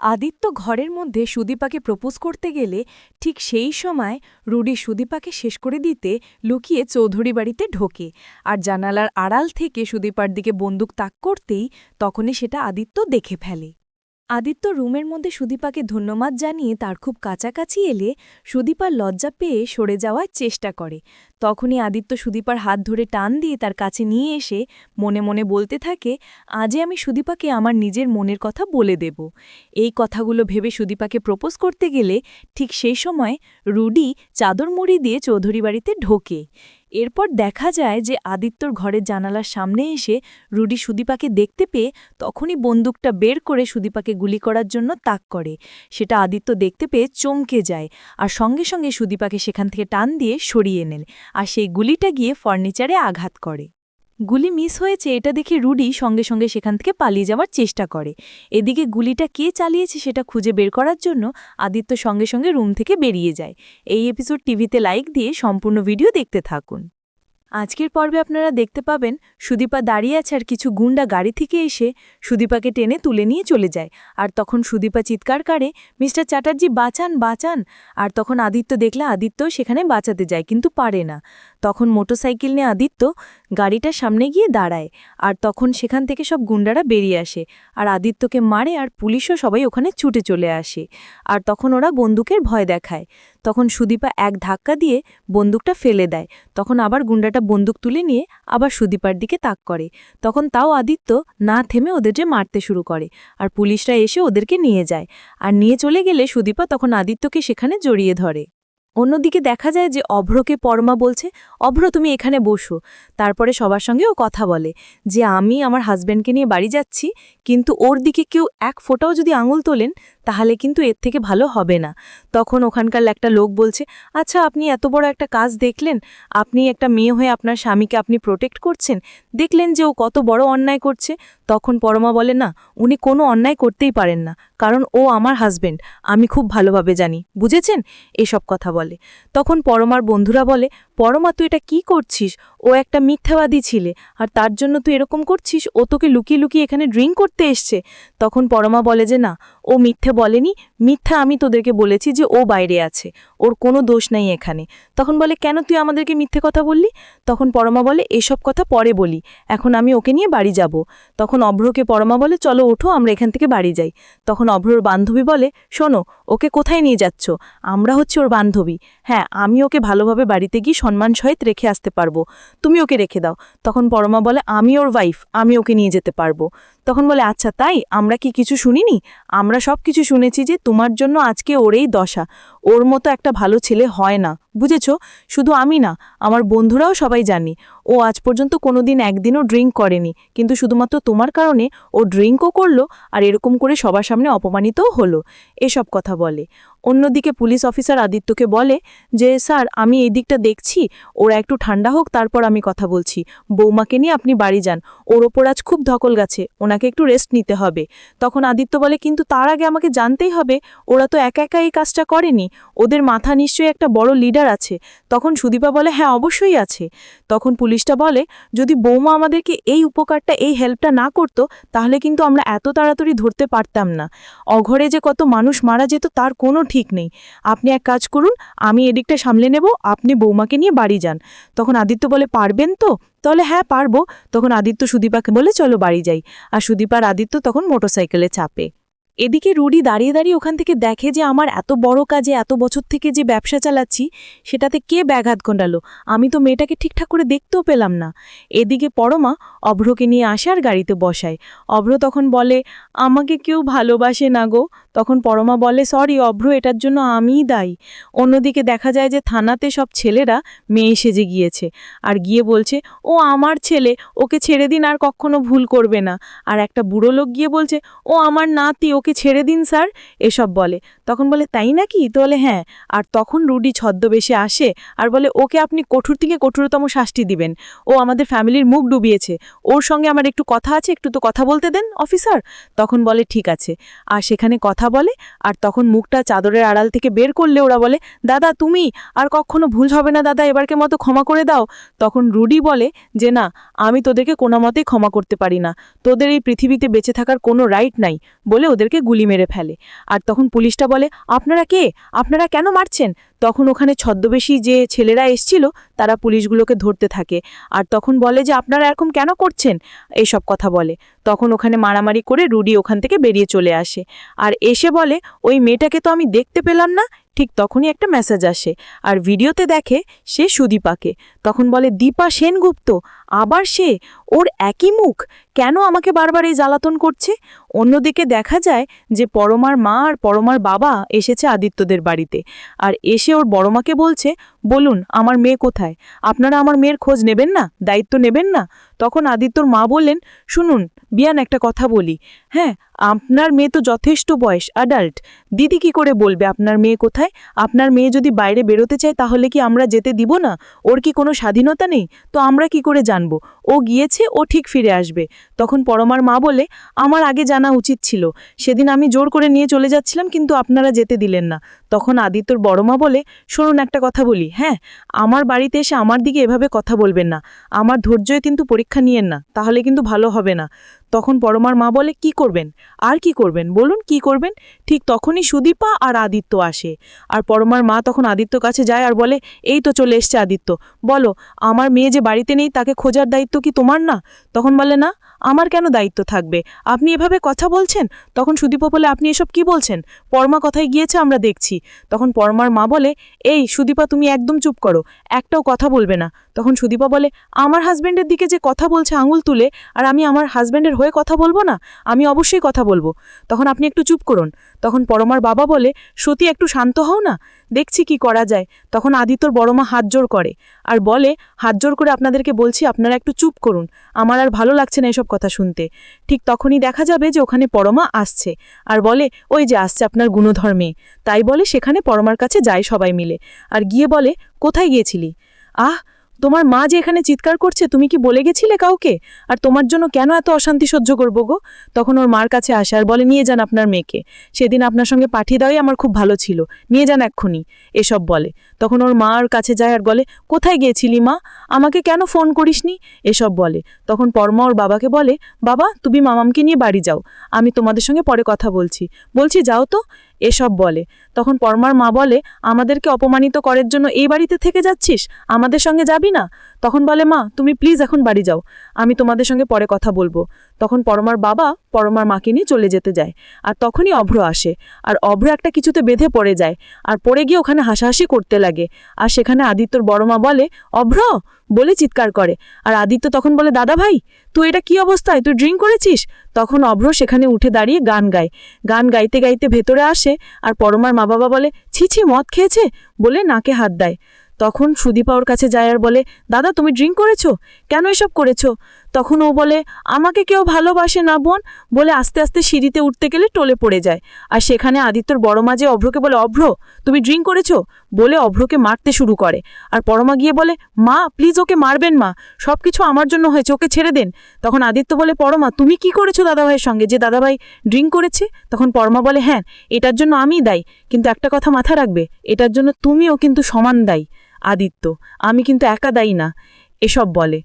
আদিত্য ঘরের মধ্যে সুদীপাকে প্রপোজ করতে গেলে ঠিক সেই সময় রুডি সুদীপাকে শেষ করে দিতে লুকিয়ে চৌধুরী বাড়িতে ঢোকে। আর জানালার আড়াল থেকে সুদীপার দিকে বন্দুক তাক করতেই তখনই সেটা আদিত্য দেখে ফেলে। আদিত্য রুমের মধ্যে সুদীপাকে ধন্যবাদ জানিয়ে তার খুব কাছাকাছি এলে সুদীপার লজ্জা পেয়ে সরে যাওয়ার চেষ্টা করে। তখনই আদিত্য সুদীপার হাত ধরে টান দিয়ে তার কাছে নিয়ে এসে মনে মনে বলতে থাকে আজে আমি সুদীপাকে আমার নিজের মনের কথা বলে দেব। এই কথাগুলো ভেবে সুদীপাকে প্রপোজ করতে গেলে ঠিক সেই সময় রুডি চাদর মুড়ি দিয়ে চৌধুরী বাড়িতে ঢোকে। এরপর দেখা যায় যে আদিত্যর ঘরের জানালার সামনে এসে রুডি সুদীপাকে দেখতে পেয়ে তখনই বন্দুকটা বের করে সুদীপাকে গুলি করার জন্য তাক করে। সেটা আদিত্য দেখতে পেয়ে চমকে যায় আর সঙ্গে সঙ্গে সুদীপাকে সেখান থেকে টান দিয়ে সরিয়ে নেন আর সেই গুলিটা গিয়ে ফার্নিচারে আঘাত করে। গুলি মিস হয়েছে, এটা দেখে রুডি সঙ্গে সঙ্গে সেখান থেকে পালিয়ে যাওয়ার চেষ্টা করে। এদিকে গুলিটা কে চালিয়েছে সেটা খুঁজে বের করার জন্য আদিত্য সঙ্গে সঙ্গে রুম থেকে বেরিয়ে যায়। এই এপিসোড টিভিতে লাইক দিয়ে সম্পূর্ণ ভিডিও দেখতে থাকুন। আজকের পর্বে আপনারা দেখতে পাবেন সুদীপা দাঁড়িয়ে আছে আর কিছু গুন্ডা গাড়ি থেকে এসে সুদীপাকে টেনে তুলে নিয়ে চলে যায়। আর তখন সুদীপা চিৎকার করে, মিস্টার চ্যাটার্জি, বাঁচান বাঁচান। আর তখন আদিত্য দেখলে আদিত্য সেখানে বাঁচাতে যায়, কিন্তু পারে না। তখন মোটরসাইকেল নিয়ে আদিত্য গাড়িটার সামনে গিয়ে দাঁড়ায়। আর তখন সেখান থেকে সব গুন্ডারা বেরিয়ে আসে। আর আদিত্যকে মারে আর পুলিশও সবাই ওখানে ছুটে চলে আসে। আর তখন ওরা বন্দুকের ভয় দেখায়। তখন সুদীপা এক ধাক্কা দিয়ে বন্দুকটা ফেলে দেয়। তখন আবার গুন্ডাটা বন্দুক তুলে নিয়ে আবার সুদীপার দিকে তাক করে। তখন তাও আদিত্য না থেমে ওদের যে মারতে শুরু করে আর পুলিশরা এসে ওদেরকে নিয়ে যায়। আর নিয়ে চলে গেলে সুদীপা তখন আদিত্যকে সেখানে জড়িয়ে ধরে। অন্যদিকে দেখা যায় যে অভ্রকে পরমা বলছে, অভ্র, তুমি এখানে বসো। তারপরে সবার সঙ্গে ও কথা বলে যে, আমি আমার হাজব্যান্ডকে নিয়ে বাড়ি যাচ্ছি, কিন্তু ওর দিকে কেউ এক ফোঁটাও যদি আঙুল তোলেন তাহলে কিন্তু এর থেকে ভালো হবে না। তখন ওখানকার একটা লোক বলছে আচ্ছা আপনি এত বড় একটা কাজ দেখলেন? আপনি একটা মেয়ে হয়ে আপনার স্বামীকে আপনি প্রোটেক্ট করছেন? দেখলেন যে ও কত বড় অন্যায় করছে? তখন পরমা বলে, না, উনি কোনো অন্যায় করতেই পারেন না, কারণ ও আমার হাজবেন্ড আমি খুব ভালোভাবে জানি, বুঝেছেন? এসব কথা বলে। তখন পরমার বন্ধুরা বলে, পরমা, তুই এটা কি করছিস? ও একটা মিথ্যাবাদী ছিলে, আর তার জন্য তুই এরকম করছিস? ও তোকে লুকিয়ে লুকিয়ে এখানে ড্রিঙ্ক করতে এসছে। তখন পরমা বলে যে, না, ও মিথ্যে বলেনি, মিথ্যা আমি তোদেরকে বলেছি যে ও বাইরে আছে, ওর কোনো দোষ নাই এখানে। তখন বলে, কেন তুই আমাদেরকে মিথ্যে কথা বললি? তখন পরমা বলে, এসব কথা পরে বলি, এখন আমি ওকে নিয়ে বাড়ি যাব। তখন অভ্রকে পরমা বলে, চলো ওঠো, আমরা এখান থেকে বাড়ি যাই। তখন অভ্রর বান্ধবী বলে, শোনো, ওকে কোথায় নিয়ে যাচ্ছ? আমরা হচ্ছে ওর বান্ধবী। হ্যাঁ আমি ওকে ভালোভাবে বাড়িতে গিয়ে সম্মান সহিত রেখে আসতে পারব। তুমি ওকে রেখে দাও। তখন পরমা বলে, আমি ওর ওয়াইফ আমি ওকে নিয়ে যেতে পারব। তখন বলে আচ্ছা তাই? আমরা কি কিছু শুনিনি? আমরা সব কিছু শুনেছি যে তোমার জন্য আজকে ওরেই দশা। ওর মতো একটা ভালো ছেলে হয় না। বুঝেছ? শুধু আমি না, আমার বন্ধুরাও সবাই জানি। ও আজ পর্যন্ত কোনোদিন একদিনও ড্রিঙ্ক করেনি। কিন্তু শুধুমাত্র তোমার কারণে ও ড্রিঙ্কও করল আর এরকম করে সবার সামনে অপমানিতও হলো, এসব কথা বলে। অন্যদিকে পুলিশ অফিসার আদিত্যকে বলে যে, স্যার, আমি এই দিকটা দেখছি, ওরা একটু ঠান্ডা হোক, তারপর আমি কথা বলছি। বৌমাকে নিয়ে আপনি বাড়ি যান, ওর ওপর আজ খুব ধকল গেছে, ওনাকে একটু রেস্ট নিতে হবে। তখন আদিত্য বলে, কিন্তু তার আগে আমাকে জানতেই হবে, ওরা তো একা একা এই কাজটা করেনি। ওদের মাথা নিশ্চয়ই একটা বড় লিডার আছে। তখন সুদীপা বলে হ্যাঁ অবশ্যই আছে। তখন পুলিশটা বলে, যদি বৌমা আমাদেরকে এই উপকারটা, এই হেল্পটা না করত, তাহলে কিন্তু আমরা এত তাড়াতাড়ি ধরতে পারতাম না। অঘরে যে কত মানুষ মারা যেত, তার কোনো ঠিক নেই। আপনি এক কাজ করুন, আমি এদিকটা সামলে নেব, আপনি বৌমাকে নিয়ে বাড়ি যান। তখন আদিত্য বলে, পারবেন তো? তাহলে হ্যাঁ পারব। তখন আদিত্য সুদীপাকে বলে, চলো বাড়ি যাই। আর সুদীপার আদিত্য তখন মোটরসাইকেলে চাপে। এদিকে রুডি দাঁড়িয়ে দাঁড়িয়ে ওখান থেকে দেখে যে আমার এত বড় কাজে এত বছর থেকে যে ব্যবসা চালাচ্ছি, সেটাতে কে ব্যাঘাত ঘটালো? আমি তো মেয়েটাকে ঠিকঠাক করে দেখতেও পেলাম না। এদিকে পরমা অভ্রকে নিয়ে আসার গাড়িতে বসায়। অভ্র তখন বলে, আমাকে কেউ ভালোবাসে না গো তখন পরমা বলে, সরি অভ্র, এটার জন্য আমিই দায়ী। অন্যদিকে দেখা যায় যে থানাতে সব ছেলেরা মেয়ে সেজে গিয়েছে আর গিয়ে বলছে, ও আমার ছেলে, ওকে ছেড়ে দিন, আর কখনো ভুল করবে না। আর একটা বুড়ো লোক গিয়ে বলছে, ও আমার নাতি, ওকে ছেড়ে দিন, স্যার। এসব বলে। তখন বলে, তাই নাকি? তো বলে হ্যাঁ। আর তখন রুডি ছদ্মবেশে আসে আর বলে, ওকে আপনি কঠোর থেকে কঠোরতম শাস্তি দিবেন। ও আমাদের ফ্যামিলির মুখ ডুবিয়েছে। ওর সঙ্গে আমার একটু কথা আছে, একটু তো কথা বলতে দেন, অফিসার? তখন বলে, ঠিক আছে। আর সেখানে কথা কথা বলে, আর তখন মুখটা চাদরের আড়াল থেকে বের করলে ওরা বলে, দাদা, তুমি? আর কখনো ভুল হবে না, দাদা, এবারকে মতো ক্ষমা করে দাও। তখন রুডি বলে, যে না, আমি তোদেরকে কোনো মতেই ক্ষমা করতে পারি না। তোদের এই পৃথিবীতে বেঁচে থাকার কোনো রাইট নাই, বলে ওদেরকে গুলি মেরে ফেলে। আর তখন পুলিশটা বলে, আপনারা কে? আপনারা কেন মারছেন? তখন ওখানে ছদ্মবেশী যে ছেলেরা এসছিল, তারা পুলিশগুলোকে ধরতে থাকে। আর তখন বলে যে, আপনারা এরকম কেন করছেন? এইসব কথা বলে। তখন ওখানে মারামারি করে রুডি ওখান থেকে বেরিয়ে চলে আসে। আর এসে বলে, ওই মেয়েটাকে তো আমি দেখতে পেলাম না ঠিক তখনই একটা মেসেজ আসে। আর ভিডিওতে দেখে সে সুদীপাকে। তখন বলে, দীপা সেনগুপ্ত, আবার সে? ওর একই মুখ? কেন আমাকে বারবার এই জ্বালাতন করছে? অন্যদিকে দেখা যায় যে পরমার মা আর পরমার বাবা এসেছে আদিত্যদের বাড়িতে। আর এসে ওর বড়মাকে বলছে, বলুন, আমার মেয়ে কোথায়? আপনারা আমার মেয়ের খোঁজ নেবেন না? দায়িত্ব নেবেন না? তখন আদিত্যর মা বললেন, শুনুন, বিয়ান একটা কথা বলি। হ্যাঁ আপনার মেয়ে তো যথেষ্ট বয়স অ্যাডাল্ট দিদি কি করে বলবে আপনার মেয়ে কোথায়? আপনার মেয়ে যদি বাইরে বেরোতে চায় তাহলে কি আমরা যেতে দিব না? ওর কি কোনো স্বাধীনতা নেই? তো আমরা কি করে জানব? ও গিয়েছে, ও ঠিক ফিরে আসবে। তখন পরমার মা বলে, আমার আগে জানা উচিত ছিল। সেদিন আমি জোর করে নিয়ে চলে যাচ্ছিলাম, কিন্তু আপনারা যেতে দিলেন না। তখন আদিত্যর বড় মা বলে, শুনুন একটা কথা বলি হ্যাঁ? আমার বাড়িতে এসে আমার দিকে এভাবে কথা বলবেন না। আমার ধৈর্যই কিন্তু পরীক্ষা নিয়েন না, তাহলে কিন্তু ভালো হবে না। তখন পরমার মা বলে, কি করবেন? আর কি করবেন? বলুন, কি করবেন? ঠিক তখনই সুদীপা আর আদিত্য আসে। আর পরমার মা তখন আদিত্য কাছে যায় আর বলে, এই তো চলে এসছে আদিত্য। বলো, আমার মেয়ে যে বাড়িতে নেই, তাকে খোঁজার দায়িত্ব কি তোমার না? তখন বলে না, আমার কেন দায়িত্ব থাকবে? আপনি এভাবে কথা বলছেন? তখন সুদীপ বলে, আপনি এসব কি বলছেন? পরমা কথায় গিয়েছে, আমরা দেখছি। তখন পরমার মা বলে, এই সুদীপা, তুমি একদম চুপ করো, একটাও কথা বলবে না। তখন সুদীপা বলে, আমার হাজব্যান্ডের দিকে যে কথা বলছে আঙুল তুলে, আর আমি আমার হাজব্যান্ডের হয়ে কথা বলব না? আমি অবশ্যই কথা বলব। তখন আপনি একটু চুপ করুন। তখন পরমার বাবা বলে, সতী, একটু শান্ত হও না। দেখছি কি করা যায়। তখন আদিত্যর বড় মা হাত জোর করে। আর বলে, হাত জোর করে আপনাদেরকে বলছি, আপনারা একটু চুপ করুন। আমার আর ভালো লাগছে না এসব কথা শুনতে। ঠিক তখনই দেখা যাবে যে ওখানে পরমা আসছে। আর বলে, ওই যে আসছে আপনার গুণধর্মে। তাই বলে, সেখানে পরমার কাছে যায় সবাই মিলে। আর গিয়ে বলে, কোথায় গিয়েছিলি? আহ তোমার মা যে এখানে চিৎকার করছে, তুমি কি বলে গেছিলে কাউকে? আর তোমার জন্য কেন এত অশান্তি সহ্য করব গো? তখন ওর মার কাছে আসে আর বলে, নিয়ে যান আপনার মেয়েকে। সেদিন আপনার সঙ্গে পাঠিয়ে দেওয়াই আমার খুব ভালো ছিল। নিয়ে যান এক্ষুনি। এসব বলে। তখন ওর মা মার কাছে যায় আর বলে, কোথায় গিয়েছিলি মা? আমাকে কেন ফোন করিসনি? এসব বলে। তখন পরমা ওর বাবাকে বলে, বাবা, তুমি মামামকে নিয়ে বাড়ি যাও। আমি তোমাদের সঙ্গে পরে কথা বলছি। বলছি, যাও তো। এসব বলে। তখন পরমার মা বলে, আমাদেরকে অপমানিত করার জন্য এই বাড়িতে থেকে যাচ্ছিস? আমাদের সঙ্গে যাবি না? তখন বলে, মা, তুমি প্লিজ এখন বাড়ি যাও। আমি তোমাদের সঙ্গে পরে কথা বলব। তখন পরমার বাবা পরমার মাকে নিয়ে চলে যেতে যায়। আর তখনই অভ্র আসে। আর অভ্র একটা কিছুতে বেঁধে পড়ে যায়। আর পড়ে গিয়ে ওখানে হাসাহাসি করতে লাগে। আর সেখানে আদিত্যর বড় মা বলে, অভ্র, বলে চিৎকার করে। আর আদিত্য তখন বলে, দাদা ভাই, তুই এটা কি অবস্থায়? তুই ড্রিঙ্ক করেছিস? তখন অভ্র সেখানে উঠে দাঁড়িয়ে গান গায়। গান গাইতে গাইতে ভেতরে আসে। আর পরমার মা বাবা বলে, ছি ছি, মদ খেয়েছে? বলে নাকে হাত দেয়। তখন সুদীপা ওর কাছে যায় আর বলে, দাদা, তুমি ড্রিঙ্ক করেছ? কেন এসব করেছ? তখন ও বলে, আমাকে কেউ ভালোবাসে না, বোন। বলে আস্তে আস্তে সিঁড়িতে উঠতে গেলে টলে পড়ে যায়। আর সেখানে আদিত্যর বড় মা যে অভ্রকে বলে, অভ্র, তুমি ড্রিঙ্ক করেছ? বলে অভ্রকে মারতে শুরু করে। আর পরমা গিয়ে বলে, মা প্লিজ ওকে মারবেন মা সব কিছু আমার জন্য হয়েছে, ওকে ছেড়ে দেন। তখন আদিত্য বলে, পরমা, তুমি কি করেছ দাদাভাইয়ের সঙ্গে? যে দাদাভাই ড্রিঙ্ক করেছে? তখন পরমা বলে হ্যাঁ এটার জন্য আমি দায়ী, কিন্তু একটা কথা মাথা রাখবে, এটার জন্য তুমিও কিন্তু সমান দায়ী, আদিত্য। আমি কিন্তু একা দায়ী না। এসব বলে।